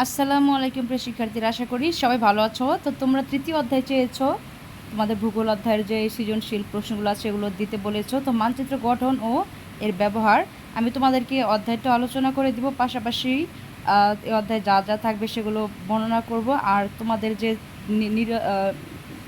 আসসালামু আলাইকুম প্রিয় শিক্ষার্থীরা, আশা করি সবাই ভালো আছো। তো তোমরা তৃতীয় অধ্যায় চেয়েছো, তোমাদের ভূগোল অধ্যায়ের যে সৃজনশীল প্রশ্নগুলো আছে এগুলো দিতে বলেছ। তো মানচিত্র গঠন ও এর ব্যবহার আমি তোমাদেরকে অধ্যায়টা আলোচনা করে দিব, পাশাপাশি এই অধ্যায়ে যা যা থাকবে সেগুলো বর্ণনা করব। আর তোমাদের যে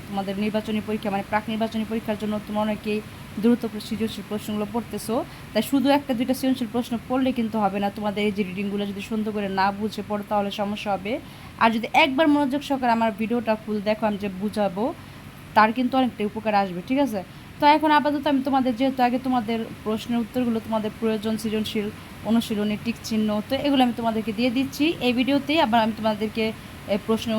তোমাদের নির্বাচনী পরীক্ষা মানে প্রাক নির্বাচনী পরীক্ষার জন্য তোমরা অনেকেই দ্রুত সৃজনশীল প্রশ্নগুলো পড়তেছো। তাই শুধু একটা, দুইটা সৃজনশীল প্রশ্ন পড়লে কিন্তু হবে না। তোমাদের এই যে রিডিংগুলো যদি সুন্দর করে না বুঝে পড়ো, তাহলে সমস্যা হবে। আর যদি একবার মনোযোগ সহকারে আমার ভিডিওটা ফুল দেখো, আমি যে বুঝাবো, তার কিন্তু অনেকটা উপকার আসবে, ঠিক আছে? তো এখন আপাতত আমি তোমাদের, যেহেতু আগে তোমাদের প্রশ্নের উত্তরগুলো তোমাদের প্রয়োজন, সৃজনশীল অনুশীলনী, টিক চিহ্ন, তো এগুলো আমি তোমাদেরকে দিয়ে দিচ্ছি। এই ভিডিওতেই আবার আমি তোমাদেরকে প্রশ্ন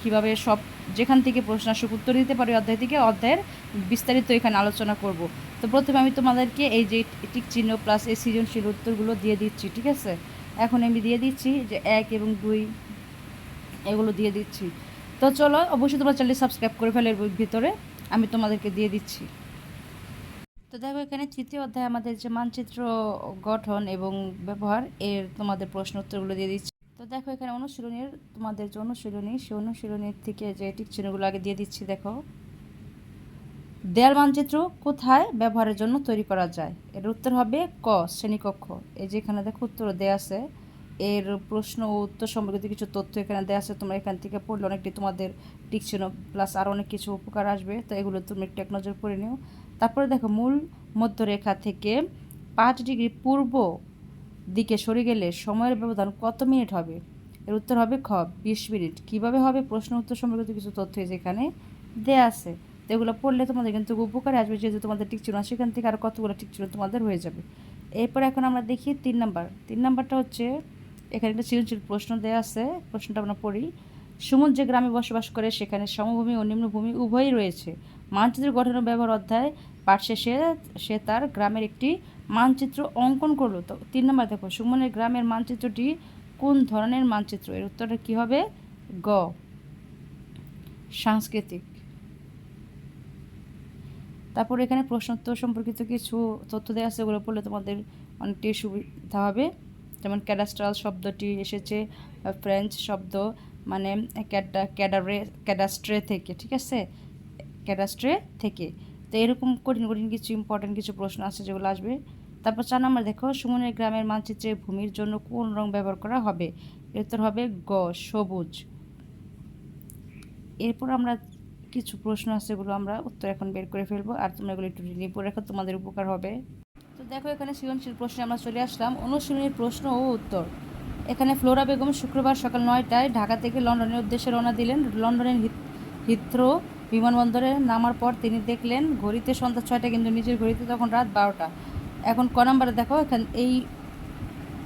কীভাবে সব যেখান থেকে প্রশ্ন আসুক, উত্তর দিতে পারি অধ্যায় থেকে, অধ্যায়ের বিস্তারিত এখানে আলোচনা করব। তো প্রথমে আমি তোমাদেরকে এই যে টিক চিহ্ন প্লাস এই সৃজনশীল উত্তরগুলো দিয়ে দিচ্ছি, ঠিক আছে? এখন আমি দিয়ে দিচ্ছি যে এক এবং দুই, এগুলো দিয়ে দিচ্ছি। তো চলো, অবশ্যই তোমরা চ্যানেল সাবস্ক্রাইব করে ফেলে এর ভিতরে, আমি তোমাদেরকে দিয়ে দিচ্ছি। তো দেখো, এখানে তৃতীয় অধ্যায় আমাদের যে মানচিত্র গঠন এবং ব্যবহার, এর তোমাদের প্রশ্ন উত্তরগুলো দিয়ে দিচ্ছি। তো দেখো এখানে অনুশীলনীর, তোমাদের যে অনুশীলনী সেই অনুশীলনীর থেকে যে টিক আগে দিয়ে দিচ্ছি, দেখো। দেয়াল মানচিত্র কোথায় ব্যবহারের জন্য তৈরি করা যায়? এর উত্তর হবে ক, শ্রেণীকক্ষ। এই যে এখানে দেখো উত্তর দেয়া আছে। এর প্রশ্ন ও উত্তর সম্পর্কিত কিছু তথ্য এখানে দেওয়া আছে। তোমরা এখান থেকে পড়লে অনেকটি তোমাদের টিক চিহ্ন প্লাস আরও অনেক কিছু উপকার আসবে। তো এগুলো তুমি একটু এক নজর করে নিও। তারপরে দেখো মূল মধ্যরেখা থেকে পাঁচ ডিগ্রি পূর্ব দিকে সরে গেলে সময়ের ব্যবধান কত মিনিট হবে? এর উত্তর হবে খ, বিশ মিনিট। কীভাবে হবে? প্রশ্ন উত্তর সম্পর্কিত কিছু তথ্য এই যে এখানে দেয়া আছে। তো এগুলো পড়লে তোমাদের কিন্তু উপকারে আসবে, যেহেতু তোমাদের টিক না, সেখান থেকে আরও কতগুলো চিহ্ন তোমাদের হয়ে যাবে। এরপর এখন আমরা দেখি তিন নাম্বার। তিন নাম্বারটা হচ্ছে, এখানে একটা সৃজনশীল প্রশ্ন দেওয়া আছে, প্রশ্নটা আমরা পড়ি। সুমন যে গ্রামে বসবাস করে, সেখানে সমভূমি ও নিম্নভূমি উভয়ই রয়েছে। মানচিত্র গঠন ব্যবহার অধ্যায় পাঠ শেষে সে তার গ্রামের একটি মানচিত্র অঙ্কন করল। তো তিন নম্বর দেখো, সুমনের গ্রামের মানচিত্রটি কোন ধরনের মানচিত্র? এর উত্তরটা কী হবে? গ। সাংস্কৃতিক। তারপর এখানে প্রশ্নোত্তর সম্পর্কিত কিছু তথ্য দেওয়া আছে, ওগুলো পড়লে তোমাদের অনেকটাই সুবিধা হবে। যেমন ক্যাডাস্ট্রাল শব্দটি এসেছে ফ্রেঞ্চ শব্দ মানে ক্যাডা, ক্যাডারে, ক্যাডাস্ট্রে থেকে, ঠিক আছে? ক্যাডাস্ট্রে থেকে। তো এরকম কঠিন কঠিন কিছু ইম্পর্টেন্ট কিছু প্রশ্ন আছে যেগুলো আসবে। তারপর চার নম্বর দেখো, সুমনের গ্রামের মানচিত্রে ভূমির জন্য কোন রং ব্যবহার করা হবে? এর উত্তর হবে গ, সবুজ। এরপর আমরা কিছু প্রশ্ন আছে এগুলো আমরা উত্তর এখন বের করে ফেলব, আর তোমরা এগুলো একটু রিলিভ করে রাখো, তোমাদের উপকার হবে। তো দেখো এখানে সৃজনশীল প্রশ্নে আমরা চলে আসলাম, অনুশীলনীর প্রশ্ন ও উত্তর। এখানে ফ্লোরা বেগম শুক্রবার সকাল নয়টায় ঢাকা থেকে লন্ডনের উদ্দেশ্যে রওনা দিলেন। লন্ডনের হিথ- হিথ্রো বিমানবন্দরে নামার পর তিনি দেখলেন, ঘড়িতে সন্ধ্যা ছয়টা কিন্তু নিজের ঘড়িতে তখন রাত বারোটা। এখন ক নম্বরে দেখো, এখানে, এই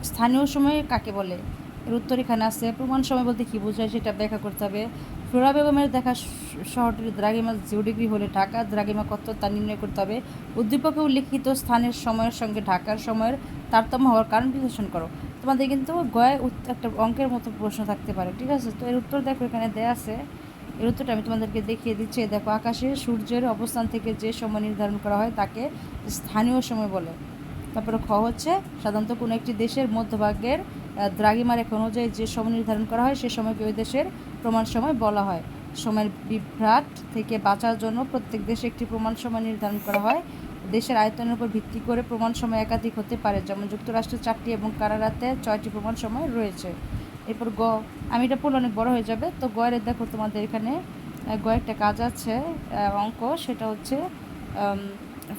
স্থানীয় সময় কাকে বলে? এর উত্তর এখানে আছে, প্রমাণ সময় বলতে কী বোঝায় সেটা ব্যাখ্যা করতে হবে। ফ্লোরা বেগমের দেখা শহরটির দ্রাগিমা জিরো ডিগ্রি হলে ঢাকা দ্রাগিমা কত তা নির্ণয় করতে হবে। উদ্দীপকে উল্লিখিত স্থানের সময়ের সঙ্গে ঢাকার সময়ের তারতম্য হওয়ার কারণ বিশ্লেষণ করো। তোমাদের কিন্তু গয়ে একটা অঙ্কের মতো প্রশ্ন থাকতে পারে, ঠিক আছে? তো এর উত্তর দেখো এখানে দেয়া আছে। এর উত্তরটা আমি তোমাদেরকে দেখিয়ে দিচ্ছি। দেখো, আকাশে সূর্যের অবস্থান থেকে যে সময় নির্ধারণ করা হয় তাকে স্থানীয় সময় বলে। তারপরে খ হচ্ছে সাধারণত কোনো একটি দেশের মধ্যভাগের আহ, দ্রাঘিমা রেখা অনুযায়ী যে সময় নির্ধারণ করা হয় সে সময়কে ওই দেশের প্রমাণ সময় বলা হয়। সময়ের বিভ্রাট থেকে বাঁচার জন্য প্রত্যেক দেশে একটি প্রমাণ সময় নির্ধারণ করা হয়। দেশের আয়তনের উপর ভিত্তি করে প্রমাণ সময় একাধিক হতে পারে যেমন যুক্তরাষ্ট্রে চারটি এবং কানাডাতে ছয়টি প্রমাণ সময় রয়েছে। এরপর গ আমি এটা পড়লে অনেক বড় হয়ে যাবে। তো গয়ের দেখো তোমাদের এখানে আহ, গ একটা কাজ আছে অঙ্ক সেটা হচ্ছে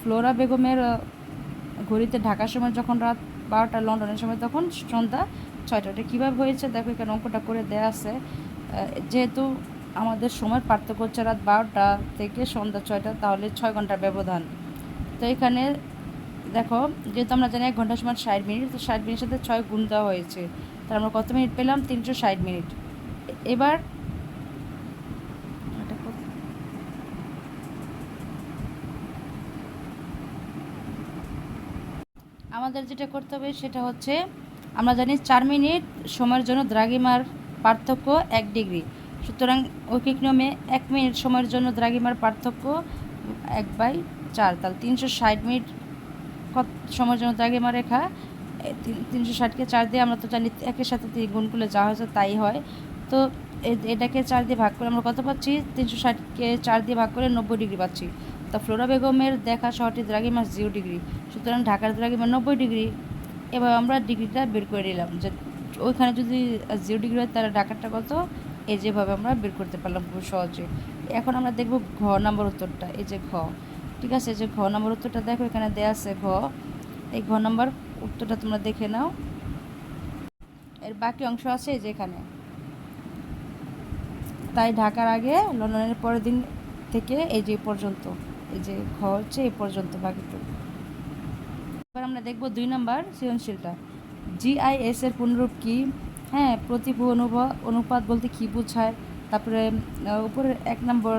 ফ্লোরা বেগমের ঘড়িতে ঢাকার সময় যখন রাত বারোটা, লন্ডনের সময় তখন সন্ধ্যা ছয়টা। এটা কীভাবে হয়েছে? দেখো, এখানে অঙ্কটা করে দেয়া আছে। যেহেতু আমাদের সময় পার্থক্য হচ্ছে রাত বারোটা থেকে সন্ধ্যা ছয়টা, তাহলে ছয় ঘণ্টার ব্যবধান। তো এখানে দেখো, যেহেতু আমরা জানি এক ঘণ্টার সময় ষাট মিনিট, তো ষাট মিনিটের সাথে ছয় গুণ দেওয়া হয়েছে। তার আমরা কত মিনিট পেলাম? তিনশো ষাট মিনিট। এবার এটা কত- আমাদের যেটা করতে হবে সেটা হচ্ছে, আমরা জানি চার মিনিট সময়ের জন্য দ্রাঘিমার পার্থক্য এক ডিগ্রি। সুতরাং ঐকিক নিয়মে এক মিনিট সময়ের জন্য দ্রাঘিমার পার্থক্য এক বাই চার। তাহলে তিনশো ষাট মিনিট কত সময়ের জন্য দ্রাঘিমা রেখা? তিন- তিনশো ষাটকে চার দিয়ে আমরা তো জানি একের সাথে তিন গুণ করলে যা হয়েছে তাই হয়। তো এটাকে চার দিয়ে ভাগ করে আমরা কত পাচ্ছি? তিনশো ষাটকে চার দিয়ে ভাগ করে নব্বই ডিগ্রি পাচ্ছি। তো ফ্লোরা বেগমের দেখা শহরটি দ্রাঘিমাস জিরো ডিগ্রি। সুতরাং ঢাকার দ্রাঘিমা নব্বই ডিগ্রি। এবার আমরা ডিগ্রিটা বের করে নিলাম যে ওইখানে যদি জিরো ডিগ্রি হয় তাহলে ঢাকারটা কত? এই যেভাবে আমরা বের করতে পারলাম খুব সহজে। এখন আমরা দেখব ঘ নম্বর উত্তরটা, এই যে ঘ। ঠিক আছে যে ঘ নম্বর উত্তরটা দেখো, এখানে দেয়া আছে ঘ। এই ঘ নম্বর উত্তরটা তোমরা দেখে নাও। এর বাকি অংশ আছে এই যে এখানে। তাই ঢাকার আগে লন্ডনের পরের দিন থেকে এই যে পর্যন্ত। এই যে ঘ হচ্ছে এই পর্যন্ত বাকিটুকু এবার আমরা দেখব দুই নাম্বার সৃজনশীলটা। জিআইএস এর পুনরূপ কি? হ্যাঁ প্রতিভু অনুভব, অনুপাত বলতে কি বোঝায়? তারপরে উপরের এক নম্বর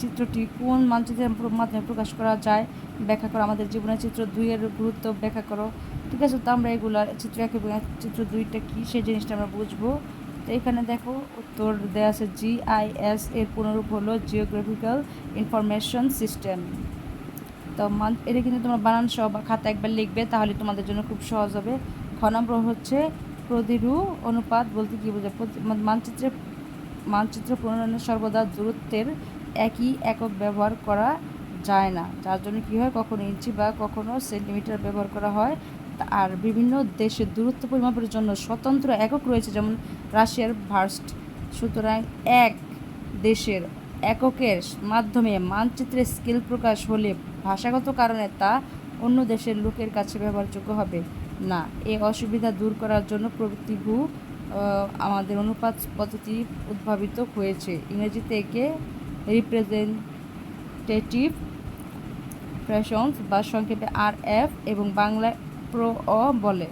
চিত্রটি কোন মানচিত্রের মাধ্যমে প্রকাশ করা যায়? ব্যাখ্যা করো আমাদের জীবনের চিত্র দুইয়ের গুরুত্ব ব্যাখ্যা করো। ঠিক আছে, তো আমরা এগুলা চিত্র এক, চিত্র দুইটা কী? সেই জিনিসটা আমরা বুঝব। তো এখানে দেখো উত্তর দেওয়া আছে জিআইএস এর পুনরূপ হলো জিওগ্রাফিক্যাল ইনফরমেশন সিস্টেম তো মান, এটা কিন্তু তোমরা বানান সহ বা খাতা একবার লিখবে, তাহলে তোমাদের জন্য খুব সহজ হবে। খ নম্বর হচ্ছে প্রতিরু অনুপাত বলতে কী বোঝায়? মান- মানচিত্রে, মানচিত্র প্রণয়নের সর্বদা দূরত্বের একই একক ব্যবহার করা যায় না। যার জন্য কী হয়? কখনো ইঞ্চি বা কখনো সেন্টিমিটার ব্যবহার করা হয়। আর বিভিন্ন দেশের দূরত্ব পরিমাপের জন্য স্বতন্ত্র একক রয়েছে যেমন রাশিয়ার ভার্স্ট। সুতরাং এক দেশের এককের মাধ্যমে মানচিত্রে স্কেল প্রকাশ হলে ভাষাগত কারণে তা অন্য দেশের লোকের কাছে ব্যবহারযোগ্য হবে না। এ অসুবিধা দূর করার জন্য আহ, আমাদের অনুপাত পদ্ধতি উদ্ভাবিত হয়েছে। ইংরেজিতে একে রিপ্রেজেন্টেটিভ ফ্রেশনস বা সংক্ষেপে আর এফ এবং বাংলায় প্রো অ বলে।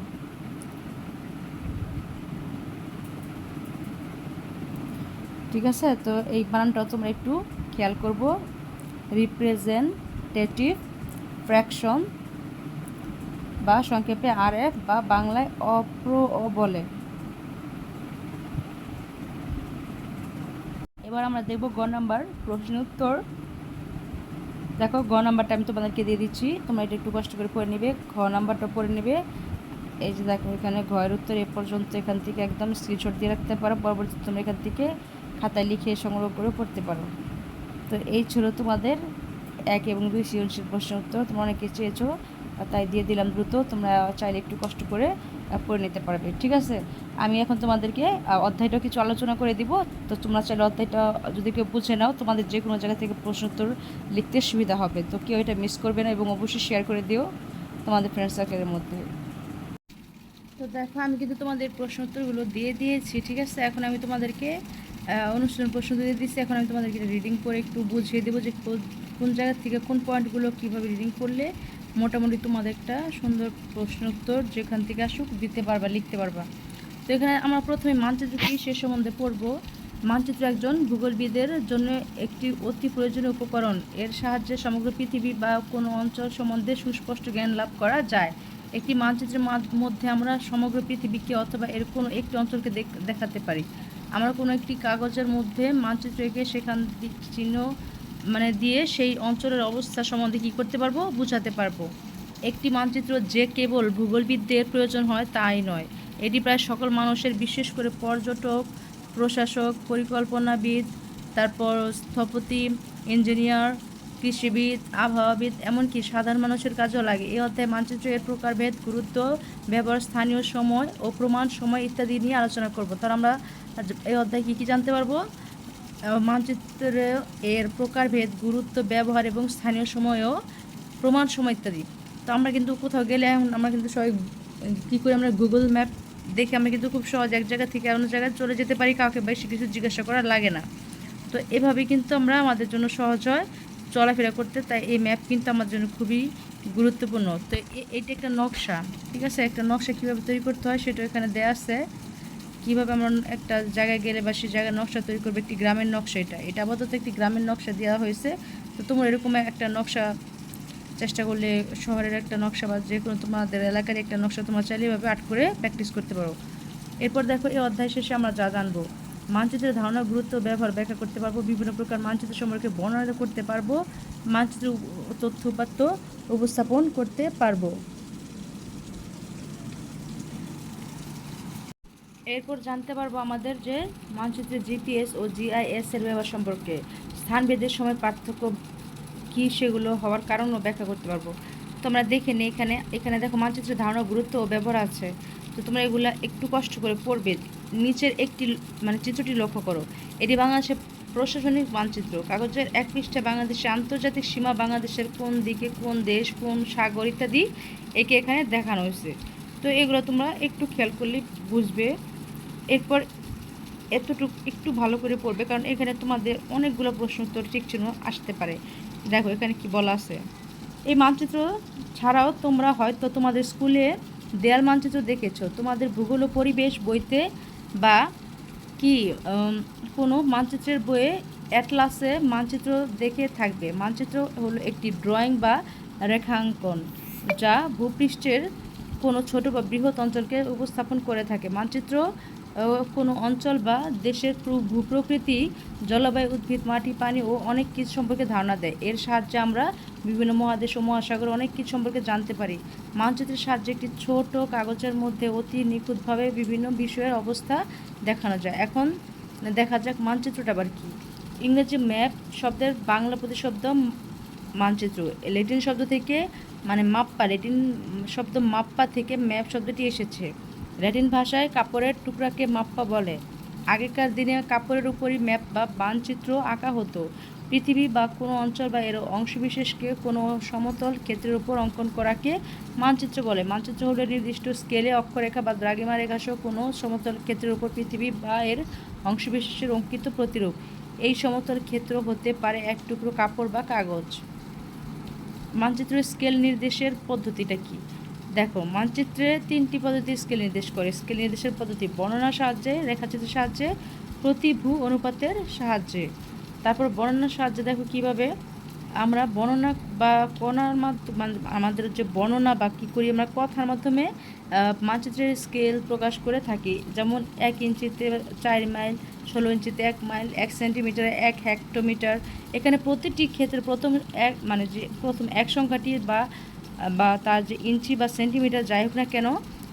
ঠিক আছে? তো এই বানানটা তোমরা একটু খেয়াল করব। রিপ্রেজেন্টেটিভ ফ্র্যাকশন বা সংক্ষেপে আর এফ বা বাংলায় অপ্র বলে। এবার আমরা দেখব গ নাম্বার প্রশ্ন উত্তর। দেখো গ নাম্বারটা আমি তোমাদেরকে দিয়ে দিচ্ছি। তোমরা এটা একটু কষ্ট করে পড়ে নেবে। ঘ নাম্বারটা পড়ে নেবে। এই যে দেখো, এখানে ঘয়ের উত্তর এ পর্যন্ত এখান থেকে একদম স্ক্রিনশট দিয়ে রাখতে পারো। পরবর্তীতে তোমরা এখান থেকে খাতায় লিখে সংগ্রহ করে পড়তে পারো। তো এই ছিল তোমাদের এক এবং দুই সৃজনশীল প্রশ্ন উত্তর। তোমরা অনেকে চেয়েছো তাই দিয়ে দিলাম দ্রুত। তোমরা চাইলে একটু কষ্ট করে পড়ে নিতে পারবে, ঠিক আছে? আমি এখন তোমাদেরকে অধ্যায়টা কিছু আলোচনা করে দিব। তো তোমরা চাইলে অধ্যায়টা, যদি কেউ বুঝে নাও, তোমাদের যে কোনো জায়গা থেকে প্রশ্ন উত্তর লিখতে সুবিধা হবে। তো কেউ এটা মিস করবে না এবং অবশ্যই শেয়ার করে দিও তোমাদের ফ্রেন্ড সার্কেলের মধ্যে। তো দেখো, আমি কিন্তু তোমাদের প্রশ্ন উত্তরগুলো দিয়ে দিয়েছি, ঠিক আছে? এখন আমি তোমাদেরকে অনুষ্ঠান প্রশ্ন দিয়ে দিচ্ছি। এখন আমি তোমাদেরকে রিডিং করে একটু বুঝিয়ে দেবো যে কোন জায়গা থেকে কোন পয়েন্টগুলো কীভাবে রিডিং করলে মোটামুটি তোমাদের একটা সুন্দর প্রশ্ন উত্তর যেখান থেকে আসুক, দিতে পারবা, লিখতে পারবা। তো এখানে আমরা প্রথমে মানচিত্র কী সে সম্বন্ধে পড়ব। মানচিত্র একজন ভূগোলবিদের জন্য একটি অতি প্রয়োজনীয় উপকরণ। এর সাহায্যে সমগ্র পৃথিবী বা কোনো অঞ্চল সম্বন্ধে সুস্পষ্ট জ্ঞান লাভ করা যায়। একটি মানচিত্রের মাধ- মধ্যে আমরা সমগ্র পৃথিবীকে অথবা এর কোনো একটি অঞ্চলকে দেখ- দেখাতে পারি। আমরা কোনো একটি কাগজের মধ্যে মানচিত্র এঁকে সেখান চিহ্ন মানে দিয়ে সেই অঞ্চলের অবস্থা সম্বন্ধে কী করতে পারব? বোঝাতে পারব। একটি মানচিত্র যে কেবল ভূগোলবিদদের প্রয়োজন হয় তাই নয়। এটি প্রায় সকল মানুষের, বিশেষ করে পর্যটক, প্রশাসক, পরিকল্পনাবিদ, তারপর স্থপতি, ইঞ্জিনিয়ার, কৃষিবিদ, আবহাওয়াবিদ, এমনকি সাধারণ মানুষের কাজেও লাগে। এই অধ্যায়ে মানচিত্র এর প্রকারভেদ গুরুত্ব, ব্যবহার, স্থানীয় সময় ও প্রমাণ, সময় ইত্যাদি নিয়ে আলোচনা করব। তাহলে আমরা এই অধ্যায়ে কী কী জানতে পারব? মানচিত্রে এর প্রকারভেদ, গুরুত্ব, ব্যবহার এবং স্থানীয় সময়ও প্রমাণ সময় ইত্যাদি। তো আমরা কিন্তু কোথাও গেলে আমরা কিন্তু সবাই কী করে, আমরা গুগল ম্যাপ দেখে আমরা কিন্তু খুব সহজ এক জায়গা থেকে অন্য জায়গায় চলে যেতে পারি, কাউকে বেশি কিছু জিজ্ঞাসা করা লাগে না। তো এভাবে কিন্তু আমরা আমাদের জন্য সহজ হয় চলাফেরা করতে, তাই এই ম্যাপ কিন্তু আমার জন্য খুবই গুরুত্বপূর্ণ। তো এ- এইটা একটা নকশা, ঠিক আছে? একটা নকশা কীভাবে তৈরি করতে হয় সেটা এখানে দেওয়া আছে। কীভাবে আমরা একটা জায়গায় গেলে বা সেই জায়গায় নকশা তৈরি করবে, একটি গ্রামের নকশা এটা। এটা আপাতত একটি গ্রামের নকশা দেওয়া হয়েছে। তো তোমরা এরকম একটা নকশা চেষ্টা করলে শহরের একটা নকশা বা যে কোনো তোমাদের এলাকার একটা নকশা তোমরা চাইলে এভাবে আর্ট করে প্র্যাকটিস করতে পারো। এরপর দেখো, এই অধ্যায় শেষে আমরা যা জানব। মানচিত্রের ধারণা, গুরুত্ব, ব্যবহার, ব্যাখ্যা করতে পারব। বিভিন্ন প্রকার মানচিত্র সম্পর্কে বর্ণনা করতে পারব। মানচিত্র তথ্য উপাত্ত উপস্থাপন করতে পারব। এরপর জানতে পারব আমাদের যে মানচিত্রে জিপিএস ও জিআইএস এর ব্যবহার সম্পর্কে। স্থানভেদের সময় পার্থক্য কি সেগুলো হওয়ার কারণও ব্যাখ্যা করতে পারব। তোমরা দেখে নে এখানে এখানে দেখো মানচিত্রের ধারণা গুরুত্ব ও ব্যবহার আছে। তো তোমরা এগুলা একটু কষ্ট করে পড়বে। নিচের একটি মানে চিত্রটি লক্ষ্য করো। এটি বাংলাদেশের প্রশাসনিক মানচিত্র। কাগজের এক পৃষ্ঠায় বাংলাদেশের আন্তর্জাতিক সীমা বাংলাদেশের কোন দিকে কোন দেশ, কোন সাগর ইত্যাদি একে এখানে দেখানো হয়েছে। তো এগুলো তোমরা একটু খেয়াল করলে বুঝবে। এরপর এতটুকু একটু ভালো করে পড়বে, কারণ এখানে তোমাদের অনেকগুলো প্রশ্ন উত্তর চিহ্ন আসতে পারে। দেখো, এখানে কি বলা আছে? এই মানচিত্র ছাড়াও তোমরা হয়তো তোমাদের স্কুলে দেয়াল মানচিত্র দেখেছ। তোমাদের ভূগোল ও পরিবেশ বইতে বা কি কোনো মানচিত্রের বইয়ে অ্যাটলাসে মানচিত্র দেখে থাকবে। মানচিত্র হলো একটি ড্রয়িং বা রেখাঙ্কন, যা ভূপৃষ্ঠের কোনো ছোট বা বৃহৎ অঞ্চলকে উপস্থাপন করে থাকে। মানচিত্র কোনো অঞ্চল বা দেশের ভূপ্রকৃতি, জলবায়ু, উদ্ভিদ, মাটি, পানি ও অনেক কিছু সম্পর্কে ধারণা দেয়। এর সাহায্যে আমরা বিভিন্ন মহাদেশ ও মহাসাগর অনেক কিছু সম্পর্কে জানতে পারি। মানচিত্রের সাহায্যে একটি ছোট কাগজের মধ্যে অতি নিখুঁতভাবে বিভিন্ন বিষয়ের অবস্থা দেখানো যায়। এখন দেখা যাক মানচিত্রটা আবার কি। ইংরেজি ম্যাপ শব্দের বাংলা প্রতিশব্দ মানচিত্র। ল্যাটিন শব্দ থেকে মানে মাপ্পা, ল্যাটিন শব্দ মাপ্পা থেকে ম্যাপ শব্দটি এসেছে। ল্যাটিন ভাষায় কাপড়ের টুকরাকে মাপ্পা বলে। আগেকার দিনে কাপড়ের উপরই ম্যাপ বা মানচিত্র আঁকা হতো। পৃথিবী বা কোনো অঞ্চল বা এর অংশবিশেষকে কোনো সমতল ক্ষেত্রের উপর অঙ্কন করাকে মানচিত্র বলে। মানচিত্র হলে নির্দিষ্ট স্কেলে অক্ষরেখা বা দ্রাগিমা রেখা সহ কোনো সমতল ক্ষেত্রের উপর পৃথিবী বা এর অংশবিশেষের অঙ্কিত প্রতিরূপ। এই সমতল ক্ষেত্র হতে পারে এক টুকরো কাপড় বা কাগজ। মানচিত্র স্কেল নির্দেশের পদ্ধতিটা কি? দেখো, মানচিত্রে তিনটি পদ্ধতি স্কেল নির্দেশ করে। স্কেল নির্দেশের পদ্ধতি বর্ণনার সাহায্যে রেখাচিত্রের সাহায্যে, প্রতিভূ অনুপাতের সাহায্যে। তারপর বর্ণনার সাহায্যে দেখো কীভাবে আমরা বর্ণনা বা কণার মাধ্যমে আমাদের যে বর্ণনা বা কী করি আমরা কথার মাধ্যমে মানচিত্রের স্কেল প্রকাশ করে থাকি। যেমন এক ইঞ্চিতে চার মাইল, ষোলো ইঞ্চিতে এক মাইল, এক সেন্টিমিটারে এক হেক্টোমিটার। এখানে প্রতিটি ক্ষেত্রে প্রথম এক মানে যে প্রথম এক সংখ্যাটি বা বা তার যে ইঞ্চি বা সেন্টিমিটার, যাই হোক না কেন,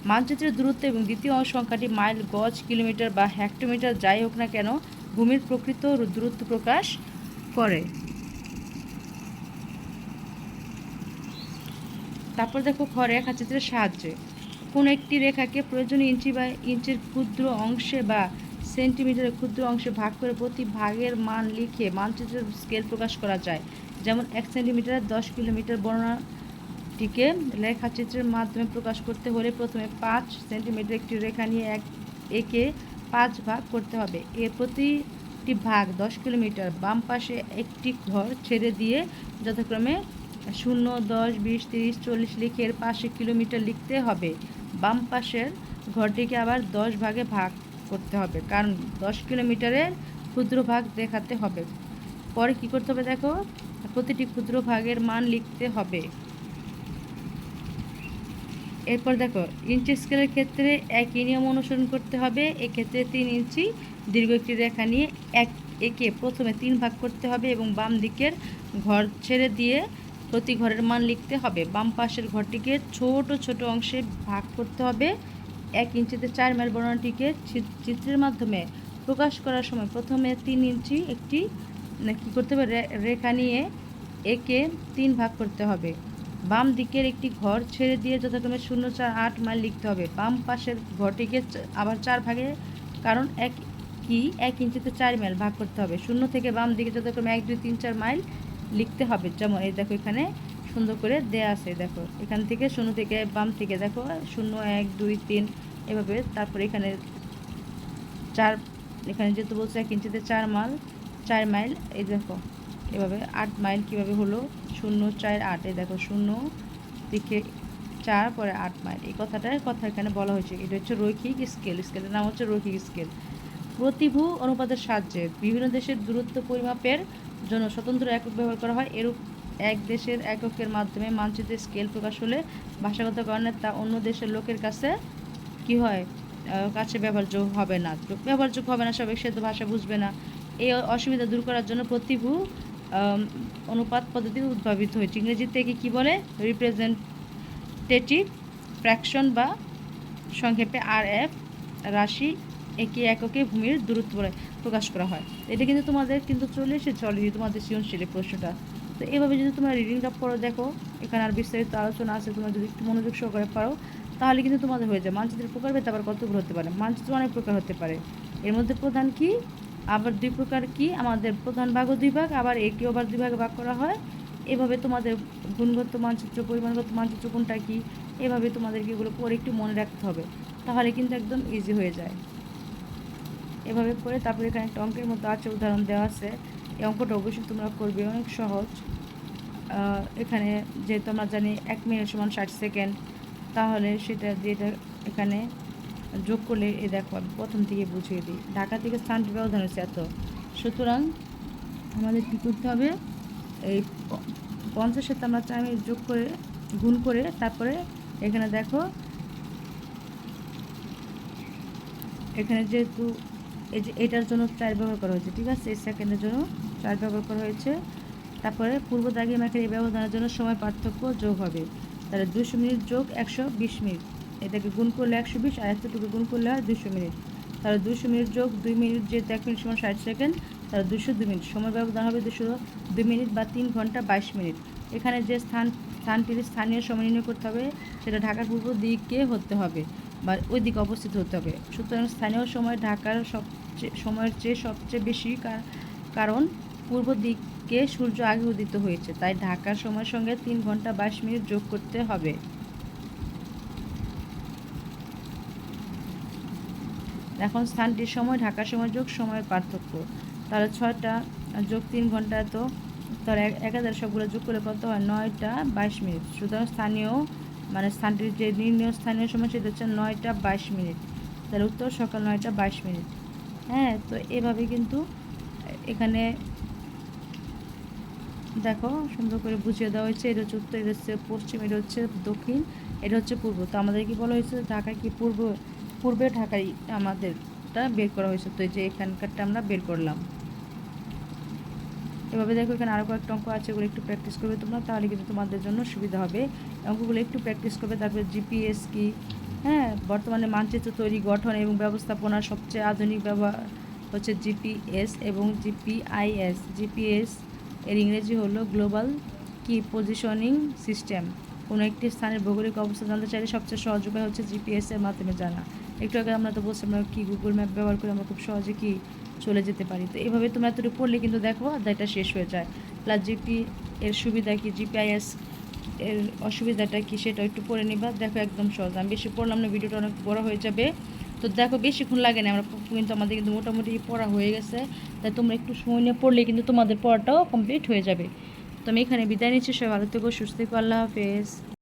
মানচিত্রের দূরত্ব এবং দ্বিতীয় সংখ্যাটি মাইল, গজ, কিলোমিটার বা হেক্টোমিটার, যাই হোক না কেন, ভূমির প্রকৃত দূরত্ব প্রকাশ করে। তারপর দেখো খ, রেখাচিত্রের সাহায্যে। কোন একটি রেখাকে প্রয়োজনীয় ইঞ্চি বা ইঞ্চির ক্ষুদ্র অংশে বা সেন্টিমিটারের ক্ষুদ্র অংশে ভাগ করে প্রতি ভাগের মান লিখে মানচিত্রের স্কেল প্রকাশ করা যায়। যেমন এক সেন্টিমিটার দশ কিলোমিটার বর্ণনাটিকে রেখাচিত্রের মাধ্যমে প্রকাশ করতে হলে প্রথমে পাঁচ সেন্টিমিটার একটি রেখা নিয়ে এক, একে পাঁচ ভাগ করতে হবে। এর প্রতিটি ভাগ দশ কিলোমিটার। বাম পাশে একটি ঘর ছেড়ে দিয়ে যথাক্রমে শূন্য, দশ, বিশ, তিরিশ, চল্লিশ লিখে এর পাশে কিলোমিটার লিখতে হবে। বাম পাশের ঘরটিকে আবার দশ ভাগে ভাগ করতে হবে কারণ দশ কিলোমিটারের ক্ষুদ্র ভাগ দেখাতে হবে। পরে কি করতে হবে দেখো? প্রতিটি ক্ষুদ্র ভাগের মান লিখতে হবে। এরপর দেখো ইঞ্চি স্কেলের ক্ষেত্রে একই নিয়ম অনুসরণ করতে হবে। এক্ষেত্রে তিন ইঞ্চি দীর্ঘ একটি রেখা নিয়ে এক, একে প্রথমে তিন ভাগ করতে হবে এবং বাম দিকের ঘর ছেড়ে দিয়ে প্রতি ঘরের মান লিখতে হবে। বাম পাশের ঘরটিকে ছোট ছোট অংশে ভাগ করতে হবে। এক ইঞ্চিতে চার মাইল বর্ণনাটিকে চিত্রের মাধ্যমে প্রকাশ করার সময় প্রথমে তিন ইঞ্চি একটি কী করতে হবে? রেখা নিয়ে একে তিন ভাগ করতে হবে। বাম দিকের একটি ঘর ছেড়ে দিয়ে যথাক্রমে শূন্য চার আট মাইল লিখতে হবে। বাম পাশের ঘরটিকে আবার চার ভাগে, কারণ এক কি এক ইঞ্চিতে চার মাইল ভাগ করতে হবে। শূন্য থেকে বাম দিকে যথাক্রমে এক, দুই, তিন, চার মাইল লিখতে হবে। যেমন এই দেখো এখানে সুন্দর করে দেয়া আছে, দেখো। এখান থেকে শূন্য থেকে বাম থেকে, দেখো, শূন্য, এক, দুই, তিন, এভাবে তারপরে এখানে চার, এখানে যেহেতু বলছে এক ইঞ্চিতে চার মাইল চার মাইল, এই দেখো। এভাবে আট মাইল কীভাবে হলো? শূন্য চার আট দেখো শূন্য, দিকে চার, পরে আট মাইল। এই কথাটার কথা এখানে বলা হয়েছে। এটা হচ্ছে রৈখিক স্কেল স্কেলের নাম হচ্ছে রৈখিক স্কেল প্রতিভূ অনুপাতের সাহায্যে বিভিন্ন দেশের দূরত্ব পরিমাপের জন্য স্বতন্ত্র একক ব্যবহার করা হয়। এরূপ এক দেশের এককের মাধ্যমে মানচিত্রের স্কেল প্রকাশ হলে ভাষাগত কারণে তা অন্য দেশের লোকের কাছে কি হয়? কাছে ব্যবহারযোগ্য হবে না। ব্যবহারযোগ্য হবে না সবাই সে তো ভাষা বুঝবে না। এই অসুবিধা দূর করার জন্য প্রতিভূ অনুপাত পদ্ধতি উদ্ভাবিত হয়েছে। ইংরেজিতে একে কী বলে? রিপ্রেজেন্টেটিভ ফ্র্যাকশন বা সংক্ষেপে আর এফ রাশি একে এককে ভূমির দূরত্ব বলে প্রকাশ করা হয়। এটা কিন্তু তোমাদের কিন্তু চলে এসেছে অলরেডি তোমাদের সৃজনশীলের প্রশ্নটা। তো এভাবে যদি তোমরা রিডিংটা পড়ো, দেখো, এখানে আর বিস্তারিত আলোচনা আছে, তোমরা যদি একটু মনোযোগ সহকারে পারো, তাহলে কিন্তু তোমাদের হয়ে যায়। মানচিত্রের প্রকার প্রকারভেদ আবার কতগুলো হতে পারে? মানচিত্র অনেক প্রকার হতে পারে। এর মধ্যে প্রধান কি? আবার দুই প্রকার কি? আমাদের প্রধান ভাগ ও দুই ভাগ, আবার একে আবার দুই ভাগে ভাগ করা হয়। এভাবে তোমাদের গুণগত মানচিত্র, পরিমাণগত মানচিত্র কোনটা কি? এভাবে তোমাদেরকে এগুলো পরে একটু মনে রাখতে হবে। তাহলে কিন্তু একদম ইজি হয়ে যায়। এভাবে করে তারপরে এখানে একটা অঙ্কের মতো আছে, উদাহরণ দেওয়া আছে। এই অঙ্কটা অবশ্যই তোমরা করবে, অনেক সহজ। এখানে যেহেতু আমরা জানি এক মিনিট সমান ষাট সেকেন্ড, তাহলে সেটা যেটা এখানে যোগ করলে এ দেখো আমি প্রথম থেকে বুঝিয়ে দিই। ঢাকা থেকে স্থানটি ব্যবধান হচ্ছে এত। সুতরাং আমাদের কী করতে হবে? এই পঞ্চাশ সাথে আমরা চার যোগ করে, গুণ করে, তারপরে এখানে দেখো, এখানে যেহেতু এই যে এটার জন্য চার ব্যবহার করা হয়েছে, ঠিক আছে? এই সেকেন্ডের জন্য চার ব্যবহার করা হয়েছে। তারপরে পূর্ব দাগি মাখের এই ব্যবধানের জন্য সময় পার্থক্য যোগ হবে। তাহলে দুশো মিনিট যোগ একশো বিশ মিনিট। এটাকে গুণ করলে একশো বিশ আর এতটুকু গুণ করলে হয় দুশো মিনিট। তাহলে দুশো মিনিট যোগ দুই মিনিট যেহেতু এক মিনিট সময় ষাট সেকেন্ড, তাহলে দুশো দুই মিনিট। সময় ব্যবধান হবে দুশো দুই মিনিট বা তিন ঘণ্টা বাইশ মিনিট। এখানে যে স্থান, স্থানটির স্থানীয় সময় নির্ণয় করতে হবে, সেটা ঢাকার পূর্ব দিকে হতে হবে বা ওই দিকে অবস্থিত হতে হবে। সুতরাং স্থানীয় সময় ঢাকার সবচেয়ে, সময়ের চেয়ে সবচেয়ে বেশি কার- কারণ পূর্ব দিকে সূর্য আগে উদিত হয়েছে, তাই ঢাকার সময়ের সঙ্গে তিন ঘণ্টা বাইশ মিনিট যোগ করতে হবে। এখন স্থানটির সময়, ঢাকার সময়, যোগ সময়ের পার্থক্য। তাহলে ছয়টা যোগ তিন ঘণ্টা, তো এক- এক হাজার সবগুলো যোগ করে কত হয়? নয়টা বাইশ মিনিট। সুতরাং স্থানীয় মানে স্থানটির যে নির্ণয় স্থানীয় সময় সেটা হচ্ছে নয়টা বাইশ মিনিট। তাহলে উত্তর সকাল নয়টা বাইশ মিনিট। হ্যাঁ তো এভাবে কিন্তু এখানে দেখো, সুন্দর করে বুঝিয়ে দেওয়া হয়েছে। এটা হচ্ছে উত্তর, এটা হচ্ছে পশ্চিম, এটা হচ্ছে দক্ষিণ, এটা হচ্ছে পূর্ব। তো আমাদের কি বলা হয়েছে? ঢাকা কি পূর্ব? পূর্বে ঢাকাই আমাদেরটা বের করা হয়েছে। তো যে এখানকারটা আমরা বের করলাম। এভাবে দেখো, এখানে আরও কয়েকটা অঙ্ক আছে ওগুলো একটু প্র্যাকটিস করবে তোমরা, তাহলে কিন্তু তোমাদের জন্য সুবিধা হবে। অঙ্কগুলো একটু প্র্যাকটিস করবে, তারপরে জিপিএস কি হ্যাঁ বর্তমানে মানচিত্র তৈরি, গঠন এবং ব্যবস্থাপনার সবচেয়ে আধুনিক ব্যবহার হচ্ছে জিপিএস এবং জিপিআইএস জিপিএস এর ইংরেজি হলো গ্লোবাল কি পজিশনিং সিস্টেম কোনো একটি স্থানের ভৌগোলিক অবস্থা জানতে চাইলে সবচেয়ে সহজ উপায় হচ্ছে জিপিএসের মাধ্যমে জানা। একটু আগে আমরা তো বলছি আমরা কি গুগল ম্যাপ ব্যবহার করে আমরা খুব সহজে কি চলে যেতে পারি। তো এইভাবে তোমরা এতটুকু পড়লে কিন্তু দেখো অধ্যায়টা শেষ হয়ে যায়। প্লাস জিপি এর সুবিধা কি? জিপিআইএস এর অসুবিধাটা কি সেটা একটু পড়ে নিবা। দেখো একদম সহজ। আমি বেশি পড়লাম না, ভিডিওটা অনেক বড় হয়ে যাবে। তো দেখো বেশিক্ষণ লাগে না, আমরা কিন্তু আমাদের কিন্তু মোটামুটি পড়া হয়ে গেছে। তাই তোমরা একটু সময় নিয়ে পড়লে কিন্তু তোমাদের পড়াটাও কমপ্লিট হয়ে যাবে। তো আমি এখানে বিদায় নিচ্ছি। সবাই ভালো থেকো, সুস্থ থেকো। আল্লাহ হাফেজ।